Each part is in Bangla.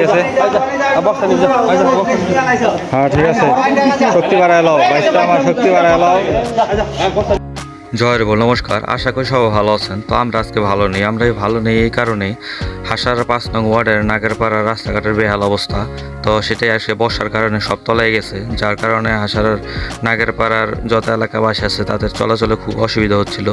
গেছে। হ্যাঁ ঠিক আছে। শক্তি বাড়ায় এলো বাইশটা আমার শক্তি বাড়ায় এলো জয়ের বল, নমস্কার। আশা করি সবাই ভালো আছেন। তো আমরা আজকে ভালো নেই আমরা ভালো নেই এই কারণেই হাসার পাঁচ নং ওয়ার্ডের নাগেরপাড়া রাস্তাঘাটের বেহাল অবস্থা। তো সেটাই আজকে বর্ষার কারণে সব তলায় গেছে, যার কারণে হাসার নাগেরপাড়ার যত এলাকাবাসী আছে তাদের চলাচলে খুব অসুবিধা হচ্ছিল।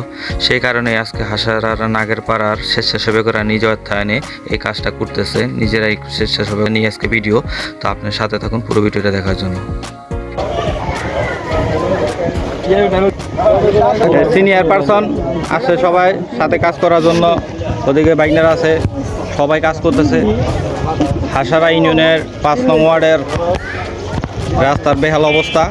সেই কারণে আজকে হাসার আর নাগেরপাড়ার স্বেচ্ছাসেবকরা নিজ অর্থায়নে এই কাজটা করতেছে। নিজেরাই স্বেচ্ছাসেবক নিয়ে আজকে ভিডিও। তো আপনার সাথে থাকুন পুরো ভিডিওটা দেখার জন্য। সিনিয়র পারসন আসছে সবাই, সাথে কাজ করার জন্য ওদিকে বাইকনার আছে, সবাই কাজ করতেছে। হাসারা ইউনিয়নের পাঁচ নং ওয়ার্ডের রাস্তার বেহাল অবস্থা।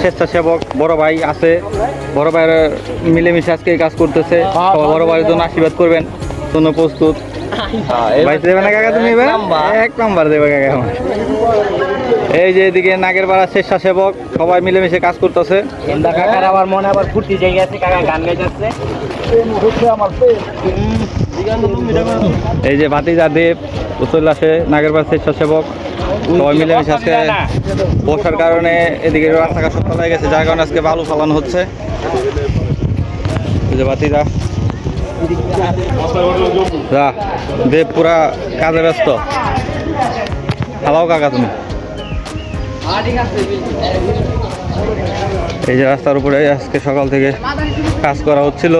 স্বেচ্ছাসেবক বড় ভাই আছে। বড় ভাইয়ের মিলেমিশে আজকে কাজ করতেছে। বড় ভাইয়ের জন্য আশীর্বাদ করবেন। জন্য প্রস্তুত। ভাই দেবে না কাকা তুমি? এক নাম্বার। দেবে কাকা আমার এই যে এদিকে নাগের পাড়া স্বেচ্ছাসেবক সবাই মিলেমিশে কাজ করতেছে। কাকার আবার মনে আবার ফুর্তি জায়গা আছে কাকা গান গাইতেছে। এই যে ভাতিজা দেব উত্তর আসে নাগের পাড়া স্বেচ্ছাসেবক সবাই মিলেমিশে আজকে বর্ষার কারণে এদিকে রাস্তাঘাট সব হয়ে গেছে যার কারণে আজকে বালু ফালানো হচ্ছে। এই যে ভাতিজা। যা দেব পুরা কাজে ব্যস্ত। খালাও কাকা তুমি। এই যে রাস্তার উপরে আজকে সকাল থেকে কাজ করা হচ্ছিল।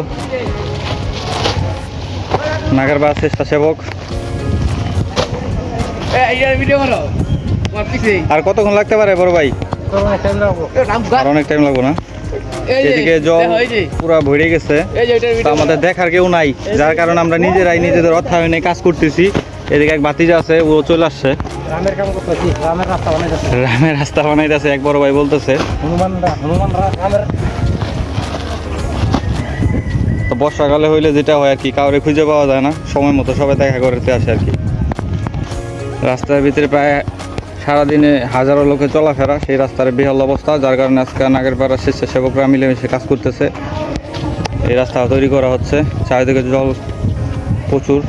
নাগারবাদ স্বেচ্ছাসেবক আর কতক্ষণ লাগতে পারে বড় ভাই? আর অনেক টাইম লাগবো না। এদিকে জল পুরা ভরে গেছে। আমাদের দেখার কেউ নাই। যার কারণে আমরা নিজেরাই নিজেদের অর্থায়নে কাজ করতেছি। এদিকে এক বাতিজা আছে ও চলে আসছে। রামের কাম করতেছি রামের রাস্তা বানাইতেছে রামের রাস্তা বানাইতেছে এক বড় ভাই বলতেছে। হনুমান হনুমান রামের তো বর্ষাকালে হইলে যেটা হয় আর কি কাউরে খুঁজে পাওয়া যায় না। সময় মতো সবাই দেখা করতে আসে আর কি। রাস্তার ভিতরে প্রায় সারাদিনে হাজারো লোকে চলাফেরা সেই রাস্তার বিহল অবস্থা যার কারণে আজকে নাগেরপাড়া স্বেচ্ছাসেবকরা মিলেমিশে কাজ করতেছে। এই রাস্তা তৈরি করা হচ্ছে চারিদিকে জল প্রচুর।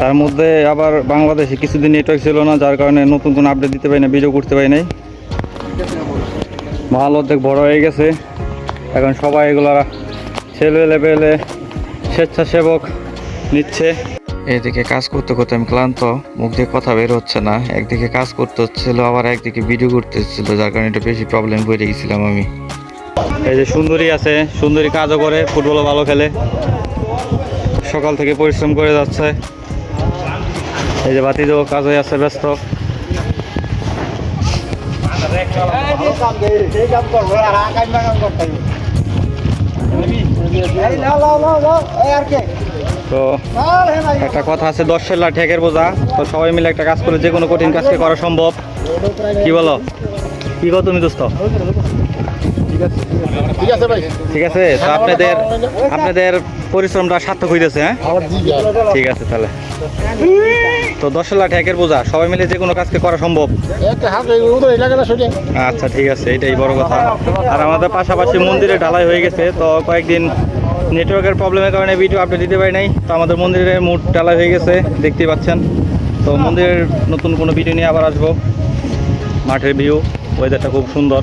তার মধ্যে আবার বাংলাদেশে কিছুদিন নেটওয়ার্ক ছিল না যার কারণে নতুন কোনো আপডেট দিতে পারি না ভিডিও করতে পারি নাই। মাল অর্ধেক বড় হয়ে গেছে। এখন সবাই এগুলা ছেলে লেবেলে স্বেচ্ছাসেবক নিচ্ছে। এদিকে কাজ করতে করতে আমি ক্লান্ত মুখ দিয়ে কথা বের হচ্ছে না। একদিকে কাজ করতে হচ্ছিল আবার একদিকে ভিডিও করতে হচ্ছিল যার কারণে একটু বেশি প্রবলেম পড়ে গেছিলাম আমি। এই যে সুন্দরী আছে সুন্দরী কাজও করে ফুটবলও ভালো খেলে। সকাল থেকে পরিশ্রম করে যাচ্ছে। এই যে বাতিদেও কাজ হয়ে আছে, ব্যস্ত। তো একটা কথা আছে দশ সেলা ঠেকের বোঝা। তো সবাই মিলে একটা কাজ করে, যে কোনো কঠিন কাজকে করা সম্ভব। কি বলো? কি কো তুমি, দোস্ত? ঠিক আছে ভাই। ঠিক আছে তো আপনাদের আপনাদের পরিশ্রমটা সার্থক হইতেছে হ্যাঁ? ঠিক আছে তাহলে। তো দশ লাখ ঠেকের বোঝা সবাই মিলে যে কোনো কাজকে করা সম্ভব। আচ্ছা ঠিক আছে এটাই বড় কথা। আর আমাদের পাশাপাশি মন্দিরে ঢালাই হয়ে গেছে তো কয়েকদিন নেটওয়ার্কের প্রবলেমের কারণে ভিডিও আপডেট দিতে পারি নাই। তো আমাদের মন্দিরে মুড ঢালাই হয়ে গেছে দেখতে পাচ্ছেন। তো মন্দিরের নতুন কোনো ভিডিও নিয়ে আবার আসব। মাঠের ভিউ ওয়েদারটা খুব সুন্দর।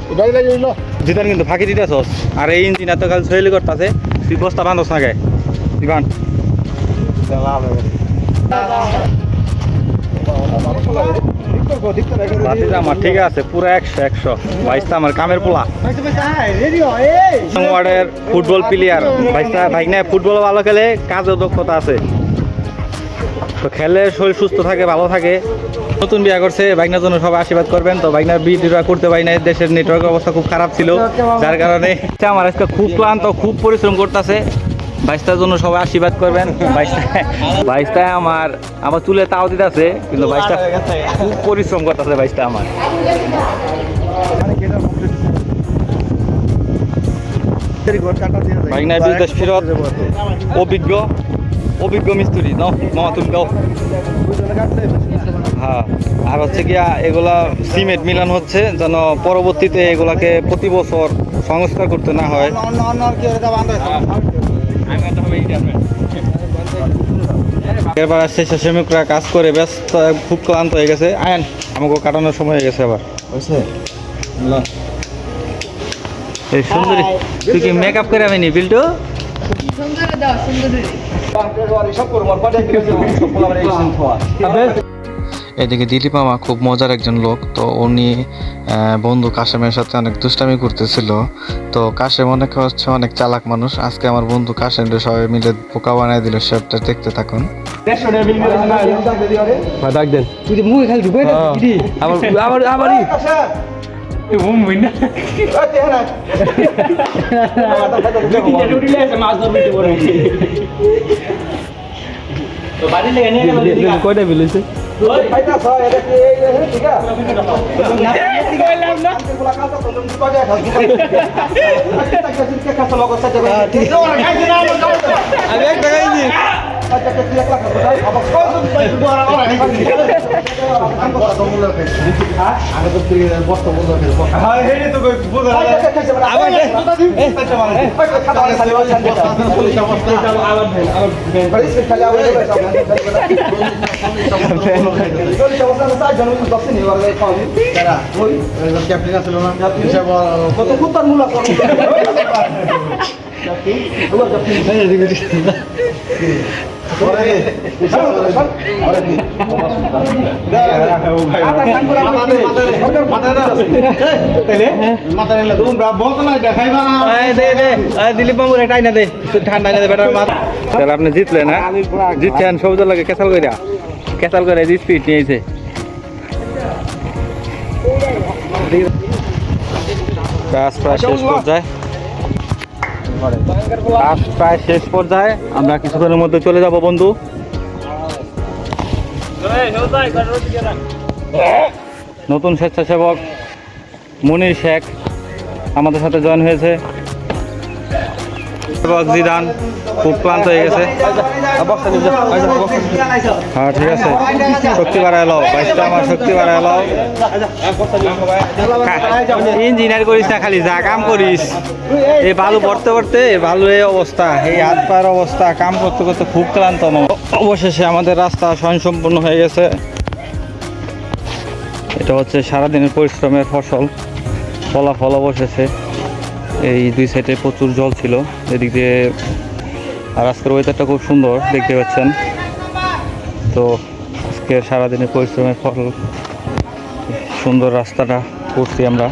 জিতান কিন্তু ফাঁকি দিতে দিতেছস। আর এই ইঞ্জিন এত কাল সহেলি করতেছে তুই বস্তা বান্ধস না গায়ে আমার ঠিক আছে পুরো একশো একশো। বাইশটা আমার কামের পোলা। ওয়ার্ডের ফুটবল প্লেয়ার বাইশটা ভাইনা ফুটবল ভালো খেলে কাজেও দক্ষতা আছে। তো খেলে শরীর সুস্থ থাকে, ভালো থাকে। নতুন বিয়ে করছে বাইকনার জন্য সবাই আশীর্বাদ করবেন। তো বাইকনার বিয়েটা করতে পারি নাই, দেশের নেটওয়ার্ক অবস্থা খুব খারাপ ছিল। যার কারণে আমার আজকে খুব ক্লান্ত, খুব পরিশ্রম করতেছে। বাইশটার জন্য সবাই আশীর্বাদ করবেন। বাইশটা বাইশটায় আমার আমার চুলে তাও দিতেছে, কিন্তু বাইশটা খুব পরিশ্রম করতেছে বাইশটা আমার। অভিজ্ঞ। অভিজ্ঞ মিস্ত্রি নাও মামা তুমি গাও হ্যাঁ আর হচ্ছে গিয়া এগুলা সিমেন্ট মিলান হচ্ছে, যেন পরবর্তীতে এগুলাকে প্রতি বছর সংস্কার করতে না হয়। এবার আসছে শ্রমিকরা কাজ করে ব্যস্ত, খুব ক্লান্ত হয়ে গেছে। আয়ন আমাকে কাটানোর সময় হয়ে গেছে আবার সুন্দরী, তুই কি মেকআপ করে আমি নি বিল্টু? সুন্দর দাও, সুন্দর। এদিকে দিলীপ মামা খুব মজার একজন লোক তো উনি বন্ধু কাশেমের সাথে অনেক দুষ্টামি করতেছিল। তো কাশেম অনেক হচ্ছে অনেক চালাক মানুষ। আজকে আমার বন্ধু কাশেম সবাই মিলে পোকা বানায় দিল সেটা দেখতে থাকুন। কয়টা বিলেছে আমি এক দেখাইছি ক্যাপ্টেন আছিল না। দিলীপ বাবুর এটাই না দে ঠান্ডা না দে বেটার মাথা তাহলে আপনি জিতলেন হ্যাঁ? জিতছেন, সবুজ লাগে কেসাল করে কেসাল করে স্পিড নিয়েছে কাজ প্রায় শেষ পর্যায়ে। কাজ প্রায় শেষ পর্যায়ে আমরা কিছুক্ষণের মধ্যে চলে যাব, বন্ধু। নতুন স্বেচ্ছাসেবক মনির শেখ আমাদের সাথে জয়েন হয়েছে। জিদান খুব ক্লান্ত হয়ে গেছে। হ্যাঁ ঠিক আছে। শক্তি বাড়ায় লও, বাইশটা আমার শক্তি বাড়ায় ইঞ্জিনিয়ার করিস না খালি, যা কাম করিস। এই বালু পড়তে পড়তে বালু এই অবস্থা, এই হাত পায়ের অবস্থা, কাম করতে করতে খুব ক্লান্ত। অবশেষে আমাদের রাস্তা স্বয়ংসম্পূর্ণ হয়ে গেছে। এটা হচ্ছে সারাদিনের পরিশ্রমের ফসল, ফলাফল অবশেষে। এই দুই সাইডে প্রচুর জল ছিল। এদিক দিয়ে আর আজকের ওয়েদারটা খুব সুন্দর দেখতে পাচ্ছেন। তো আজকে সারাদিনের পরিশ্রমের ফল সুন্দর রাস্তাটা করছি আমরা।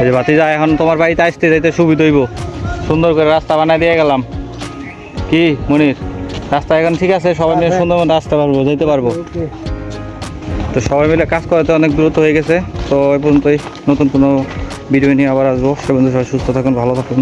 এই যে বাতি যায় এখন তোমার বাড়িতে আসতে যাইতে সুবিধা হইব। সুন্দর করে রাস্তা বানায় দিয়ে গেলাম। কি মনির? রাস্তা এখন ঠিক আছে? সবাই মিলে সুন্দর মতো আসতে পারব যেতে পারব। তো সবাই মিলে কাজ করাতে অনেক দূরত্ব হয়ে গেছে। তো এই পর্যন্তই। নতুন কোনো ভিডিও নিয়ে আবার আসব। সে বন্ধু সবাই সুস্থ থাকুন ভালো থাকুন।